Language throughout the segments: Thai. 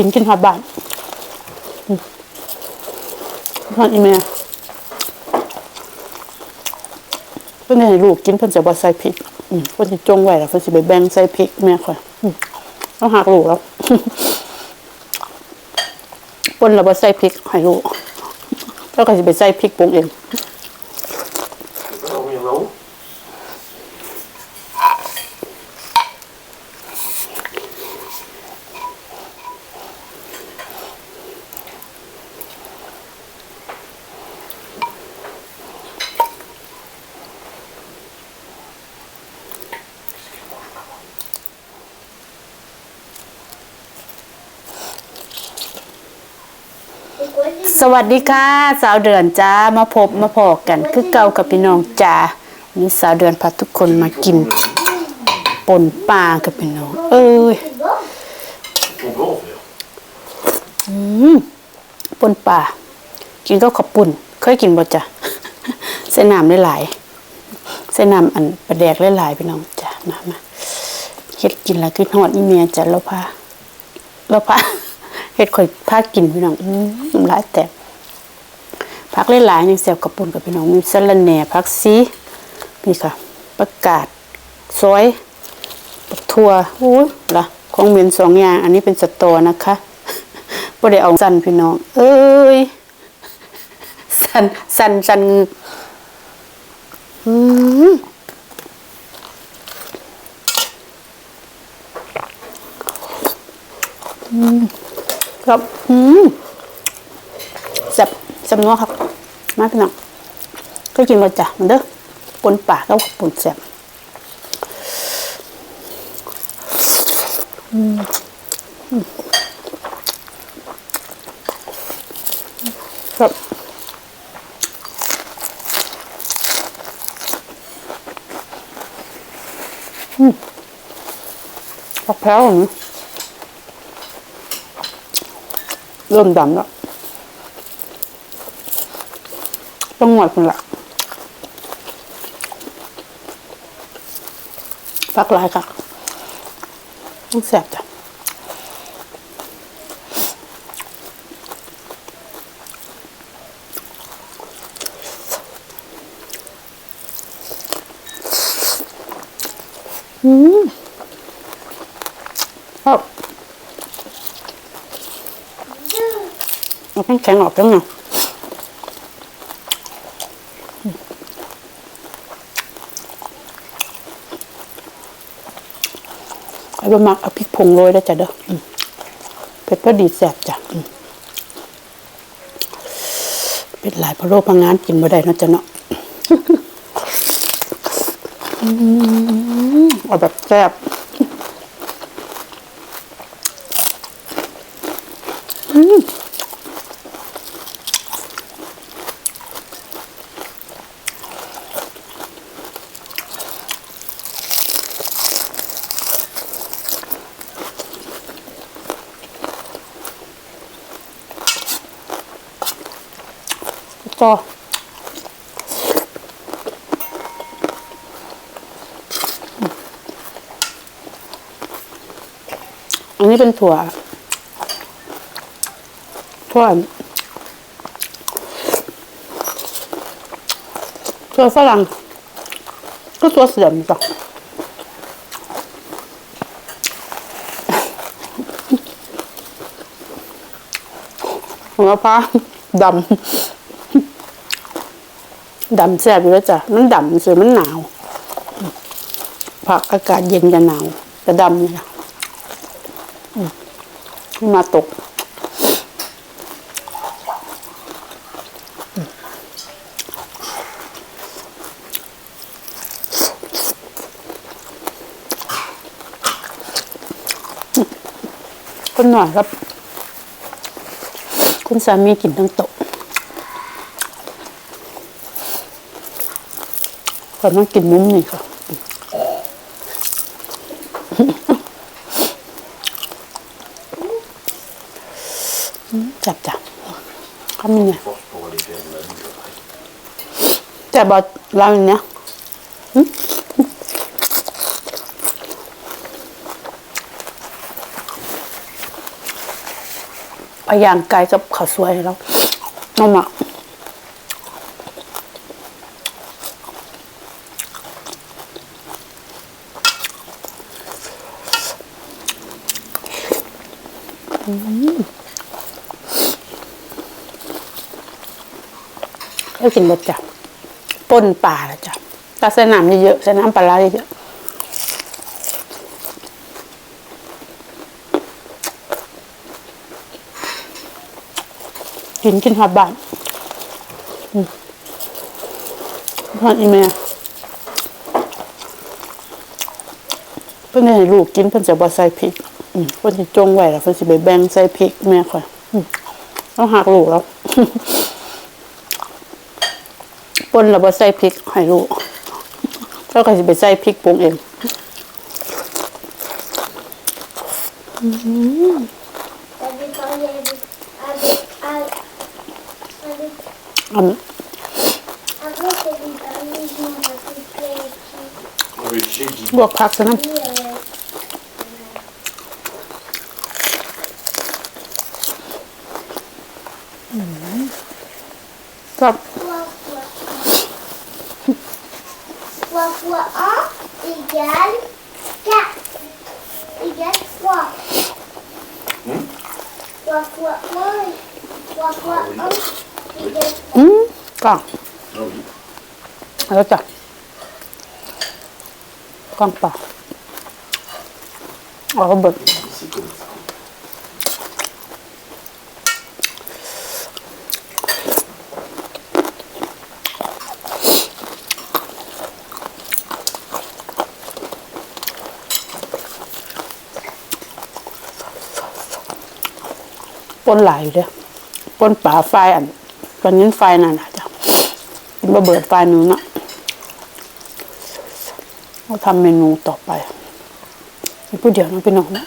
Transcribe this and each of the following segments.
กินกินหอดบ้านอืมหอดอีเมลเพิ่นให้ลูกกินเพิ่นจะบ่ใส่พริกเพิ่นสิจงไว้แล้วเพิ่นสิไปแบ่งใส่พริกแม่ค่อยอืมเอาหักลูกแล้วปนแล้วบ่ใส่พริกให้ลูกแล้วก็สิไปใส่พริกปรุงเอง สวัสดีค่ะ สาวเดือนจ้ามาพบมาพอกัน คือเก่ากับพี่น้องจ้าวันนี้สาวเดือนพาทุกคนมากินป่นปลากับพี่น้อง เอ้ย Och bra för det. ป่นปลากินก็ขับปุ่นเคยกินบ่จ้ะใส่น้ำหลายๆใส่น้ำอันประแดกหลายๆพี่น้องจ้ามามาเฮ็ดกินแล้วคือฮอดอีเมียจ้ะเราพาเราพา เฮ็ดข่อยพากินพี่น้องอืมน้ำลายแตกผักหลายๆยังแซ่บกับปุ่นกับพี่น้องมีสะระแหน่ผักซีนี่ค่ะ ประกาศซอยปักทั่วโอ้ยล่ะของเมียนสองอย่าง อันนี้เป็นสตอนะคะบ่ได้เอาสันพี่น้อง เอ้ยสันสันสันงึกอืม ครับอืมแซ่บแซ่บนัวครับ มาพี่น้องก็กินมาจ้ะมันเด้อปนปาก็ปนแซ่บอืมครับอืมผักแพรวอย่างนี้ เริ่มดำแล้วต้องหมดคนละพักลายค่ะต้องแสบจ้ะอืมครับ เอาแข็งออกจังหน่อยไอ้บะมักเอาพริกผงโรยได้จ้ะเด้อเผ็ดพอดีแซ่บจ้ะเป็นหลายพะโล้พะงานกินบ่ได้นะจ้ะเนาะอืมเอาแบบแซ่บอืม ก็อันนี้เป็นถั่ว ถั่ว ถั่วฝรั่ง ก็ตัวเสียมจ้ะหัวพร้าดำ ดำแซ่บอยู่แล้วจ้ะมันดำสิมันหนาว ผักอากาศเย็นจะหนาวจะดำเนี่ยมาตกคุณหน่อยครับ คุณสามีกินทั้งโต๊ะ ก่อนมากินมุ้มนี่ค่ะจับจับคำนี้เนี่ย Fast på lite grann. จับบอเราเนี้ยหึพยางไก่กับข้าวสวยแล้วน้องหมั กินหมดจ้ะป่นป่าล้วจ้ะตาใส่น้ำเยอะๆใส่น้ำปลาร้าเยอะๆกินกินฮอดบ้านอืมอดอีแม่เพิ่นให้ลูกกินเพิ่นจะบ่ใส่พริกอืมเพิ่นสิจงไว้แล้วเพิ่นสิไปแบ่งใส่พริกแม่ค่อยต้องหักลูกแล้ว ปนแล้วบ่ใส่พริกให้ลูกแล้วก็สิไปใส่พริกปรุงเอง Avec, avec, avec, avec, avec, อัน après, c'est des parisiens, parce que c'est Avec Chigi. ลวกผักซะนำ qui, euh, ครับ 3 fois 3 fois 1 égale 4 égale 3. 3 fois 1 3 fois 1 égale อืมกล่อง Ah oui. แล้วจ้ะกล่องเปล่าเอาก็เบิด C'est comme ça. ปนหลายอยู่เด้อปนป่าไฟอันตอนนี้ไฟนั่นนะจ้ะกินบะเบิดไฟหนึงเนาะเราทำเมนูต่อไปมีผู้เดียวนะพี่น้องนะ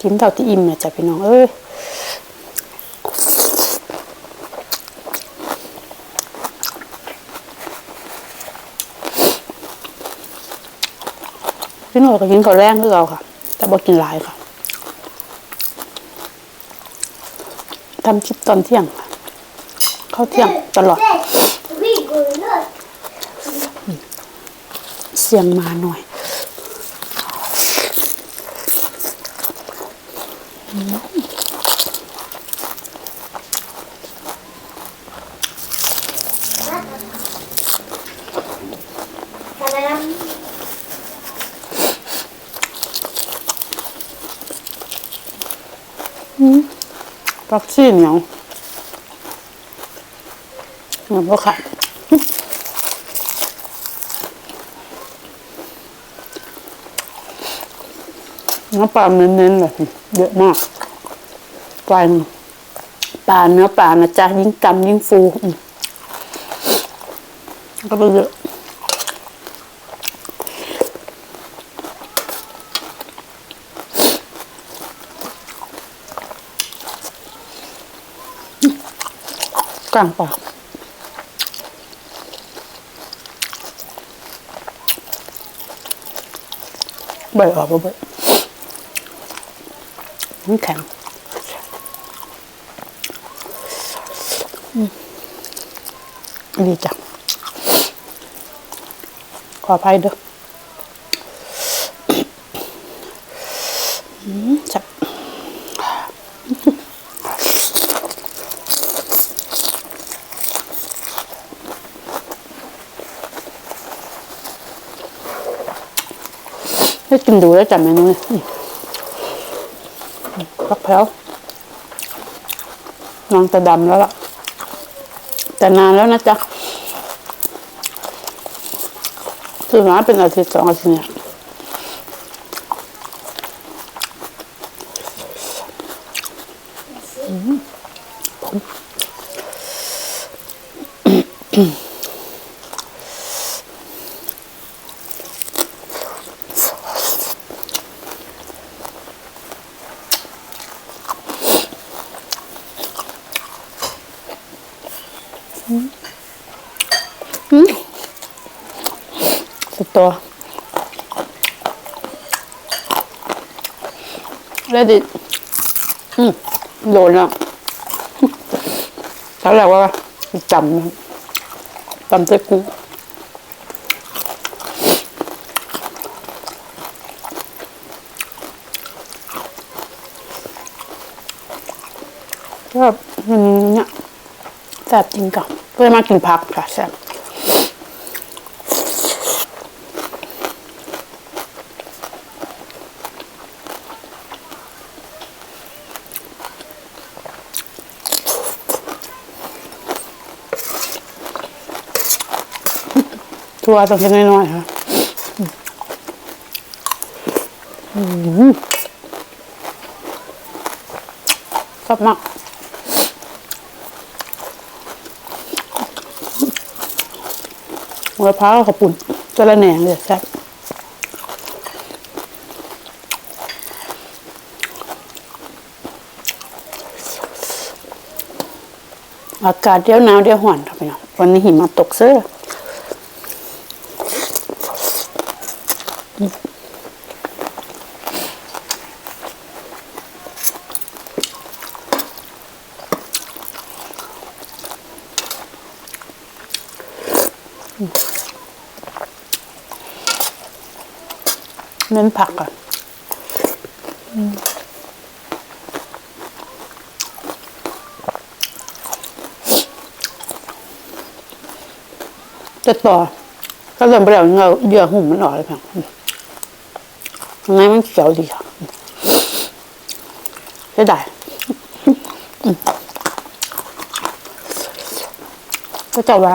กินเท่าที่อิ่มเนี่ยจ้ะพี่น้องเอ้ยพี่น้องก็กินข้าวแรงคือเราค่ะ แต่บ่กินหลายค่ะ ทำคลิปตอนเที่ยงเข้าเที่ยงตลอด เสียงมาหน่อย Tadam. ปักซี่เหนียวเหนียวก็ขาดน้ำปลาเน้นๆเลยเยอะมากปลาปลาเนื้อปลานะจ๊ะยิ่งกำยิ่งฟูก็ไปเยอะ กลางปากใบออกบ่เบิดมันแข็งอืมดีจังขออภัยเด้อมจับ ให้กินดูแล้วจำเมนูเลยพักแพ้วนอนจะดำแล้วล่ะ แต่นานแล้วนะจ๊ะคือมาเป็นอาทิตย์สองอาทิตย์เนี่ยสุด ตัวแล้วดิอืมโดนแล้วเขาเรียกว่าจำจำเต้กุ้งก็มันเนี่ยแซ่บจริงก่อนเพื่อมากินผักค่ะแซ่บ ทัวต้องกินน้อยๆค่ะอืมชอบมากหัวพร้าวขาปุ่นจะละแหน่งเลยแซ่บอากาศเดี๋ยวหนาวเดี๋ยวห่อนครับพี่น้องวันนี้หิมะตกเสื้อ เน้นผักก่อนอืมจะต่อก็เริ่มไปแล้วเงาเยื่อหุ่มมันออกเลยค่ะ อืมข้างในมันเขียวดีค่ะจะได้ก็จะว่า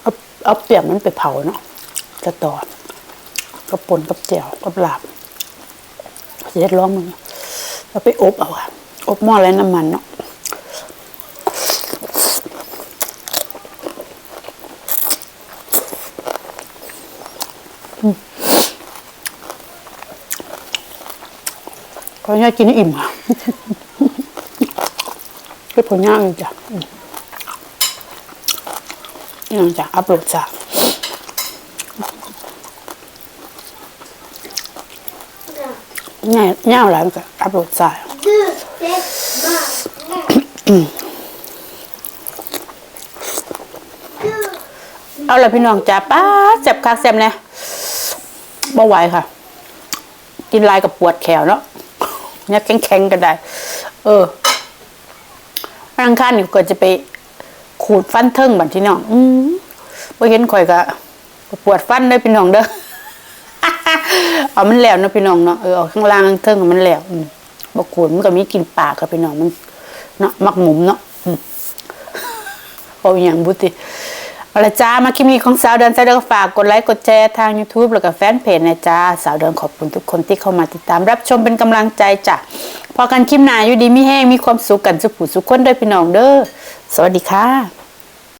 เอาเอาเปียกมันไปเผาเนาะจะต่อกับปนกับแจ่วกับลาบเสร็จร้องมึงแล้วไปอบเอาค่ะอบหม้อไร้น้ำมันเนาะ ก็อยากกินให้อิ่มค่ะคือผลงานเลยจ้ะอืมนี่นจ้ะอัพโหลดจ้ะง่ายง่ายอะไรมันก็อัพโหลดสาย deux, sept, vingt. เอาละพี่น้องจ้าป้าดเจ็บคักเจ็บเนี่ยบ่ไหวค่ะ กินลายกับปวดแขวเนาะ เนี่ยแข็งๆก็ได้ เออวันอังคารนี่ก็จะไปขูดฟันเทิงบัดที่น้อง อืมบ่เห็นข่อยก็ปวดฟันเลยพี่น้องเด้อเอามันแล้วเนาะพี่น้องเนาะเออเอาข้างล่างข้างเทิงมันแล้วบ่ขูดมันก็มีกินปากกับพี่น้องมันเนาะมักหมุมเนาะอืมเอาอย่างบุติ เอาละจ้ามาคลิปนี้ของสาวเดินสาวเดินฝากกดไลค์กดแชร์ทาง YouTube แล้วก็แฟนเพจนะจ้าสาวเดินขอบคุณทุกคนที่เข้ามาติดตามรับชมเป็นกำลังใจจ้ะพอกันคลิปหน้าอยู่ดีมีแห้งมีความสุขกันสุขผู้สุขคนด้วยพี่น้องเด้อสวัสดีค่ะ